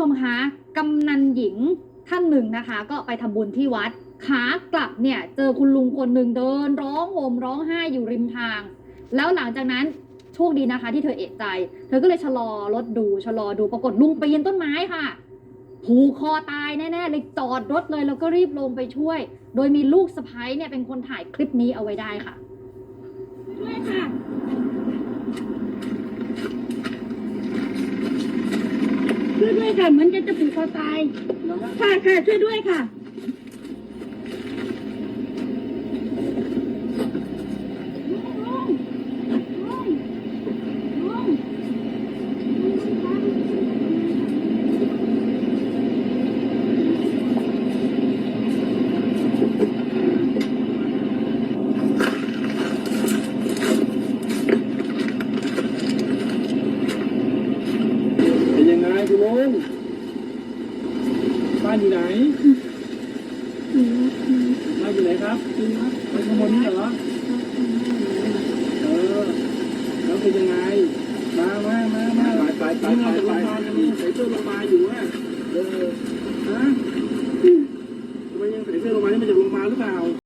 ชมคะกำนันหญิงท่านหนึ่งนะคะ ก็ไปทำบุญที่วัด ขากลับเนี่ยเจอคุณลุงคนหนึ่งเดิน ร้องโหมร้องไห้อยู่ริมทาง แล้วหลังจากนั้นโชคดีนะคะ ที่เธอเอะใจ เธอก็เลยชะลอรถดูชะลอดูปรากฏลุงปีนต้นไม้ค่ะผูกคอตายแน่ๆเลยจอดรถเลยแล้วก็รีบลงไปช่วย โดยมีลูกสะพ้ยเนี่ยเป็นคนถ่ายคลิปนี้เอาไว้ได้ค่ะด้วยค่ะ ช่วยด้วยค่ะ เหมือนจะจะผูกคอตายค่ะค่ะช่วยด้วยค่ะ คุณลุงบ้านอยู่ไหนบ้านอยู่ไหนครับบ้านข้างบนนี่เหรอเออแล้วเป็นยังไง มามามามาไปไปไปไปไปใส่เสื้อโรงพยาบาลอยู่อะเออฮะมันยังใส่เสื้อโรงพยาบาลนี่มาจากโรงพยาบาลหรือเปล่า